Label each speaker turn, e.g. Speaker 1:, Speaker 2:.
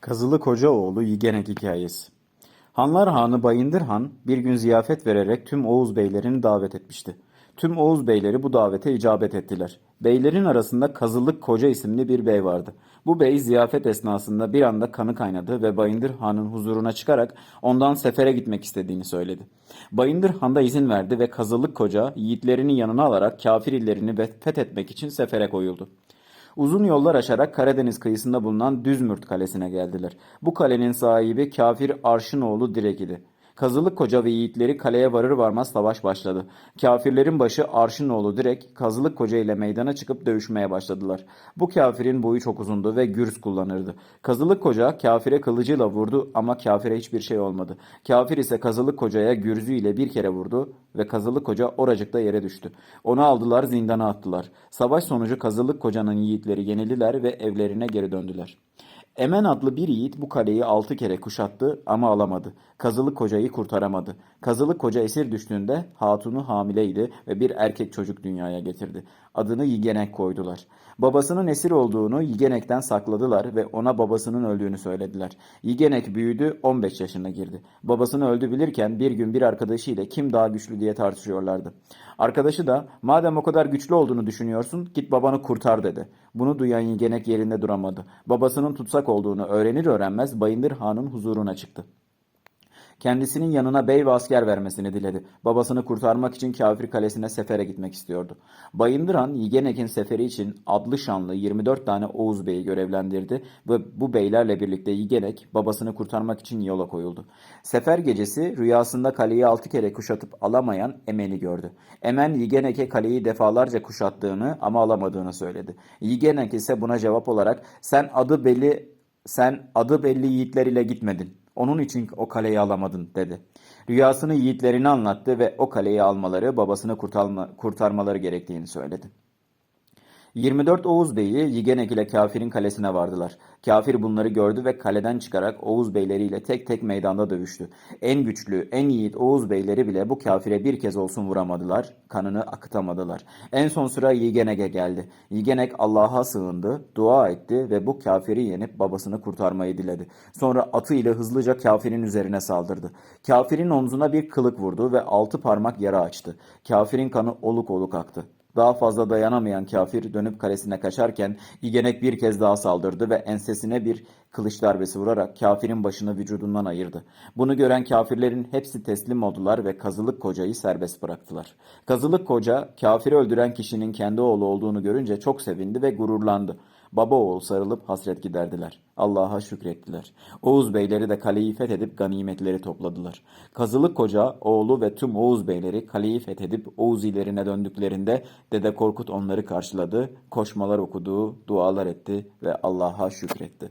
Speaker 1: Kazılı Kocaoğlu Yigenek Hikayesi Hanlar Hanı Bayındır Han bir gün ziyafet vererek tüm Oğuz beylerini davet etmişti. Tüm Oğuz beyleri bu davete icabet ettiler. Beylerin arasında Kazılık Koca isimli bir bey vardı. Bu bey ziyafet esnasında bir anda kanı kaynadı ve Bayındır Han'ın huzuruna çıkarak ondan sefere gitmek istediğini söyledi. Bayındır Han da izin verdi ve Kazılık Koca yiğitlerini yanına alarak kafir illerini fethetmek için sefere koyuldu. Uzun yollar aşarak Karadeniz kıyısında bulunan Düzmürt Kalesi'ne geldiler. Bu kalenin sahibi kafir Arşınoğlu Direk idi. Kazılık Koca ve yiğitleri kaleye varır varmaz savaş başladı. Kafirlerin başı Arşınoğlu Direk, Kazılık Koca ile meydana çıkıp dövüşmeye başladılar. Bu kafirin boyu çok uzundu ve gürs kullanırdı. Kazılık Koca kafire kılıcıyla vurdu ama kafire hiçbir şey olmadı. Kafir ise Kazılık Koca'ya gürzü ile bir kere vurdu ve Kazılık Koca oracıkta yere düştü. Onu aldılar zindana attılar. Savaş sonucu Kazılık Koca'nın yiğitleri yenildiler ve evlerine geri döndüler. Emen adlı bir yiğit bu kaleyi altı kere kuşattı ama alamadı. Kazılık kocayı kurtaramadı. Kazılık koca esir düştüğünde hatunu hamileydi ve bir erkek çocuk dünyaya getirdi. Adını Yigenek koydular. Babasının esir olduğunu Yigenek'ten sakladılar ve ona babasının öldüğünü söylediler. Yigenek büyüdü 15 yaşına girdi. Babasını öldü bilirken bir gün bir arkadaşıyla kim daha güçlü diye tartışıyorlardı. Arkadaşı da madem o kadar güçlü olduğunu düşünüyorsun git babanı kurtar dedi. Bunu duyan Yigenek yerinde duramadı. Babasının tutsak olduğunu öğrenir öğrenmez Bayındır Han'ın huzuruna çıktı. Kendisinin yanına bey ve asker vermesini diledi. Babasını kurtarmak için kafir kalesine sefere gitmek istiyordu. Bayındıran Yigenek'in seferi için adlı şanlı 24 tane Oğuz beyi görevlendirdi ve bu beylerle birlikte Yigenek babasını kurtarmak için yola koyuldu. Sefer gecesi rüyasında kaleyi altı kere kuşatıp alamayan Emen'i gördü. Emen Yigenek'e kaleyi defalarca kuşattığını ama alamadığını söyledi. Yigenek ise buna cevap olarak sen adı belli sen adı belli yiğitler ile gitmedin. Onun için o kaleyi alamadın dedi. Rüyasını yiğitlerine anlattı ve o kaleyi almaları babasını kurtarma, kurtarmaları gerektiğini söyledi. 24 Oğuz beyi Yigenek ile kafirin kalesine vardılar. Kafir bunları gördü ve kaleden çıkarak Oğuz beyleriyle tek tek meydanda dövüştü. En güçlü, en yiğit Oğuz beyleri bile bu kafire bir kez olsun vuramadılar, kanını akıtamadılar. En son sıra Yigenek'e geldi. Yigenek Allah'a sığındı, dua etti ve bu kafiri yenip babasını kurtarmayı diledi. Sonra atı ile hızlıca kafirin üzerine saldırdı. Kafirin omzuna bir kılık vurdu ve altı parmak yara açtı. Kafirin kanı oluk oluk aktı. Daha fazla dayanamayan kafir dönüp kalesine kaçarken İgenek bir kez daha saldırdı ve ensesine bir kılıç darbesi vurarak kafirin başını vücudundan ayırdı. Bunu gören kafirlerin hepsi teslim oldular ve Kazılık Koca'yı serbest bıraktılar. Kazılık Koca kafiri öldüren kişinin kendi oğlu olduğunu görünce çok sevindi ve gururlandı. Baba oğul sarılıp hasret giderdiler. Allah'a şükrettiler. Oğuz beyleri de kaleyi fethedip ganimetleri topladılar. Kazılık koca, oğlu ve tüm Oğuz beyleri kaleyi fethedip Oğuz ilerine döndüklerinde Dede Korkut onları karşıladı, koşmalar okudu, dualar etti ve Allah'a şükretti.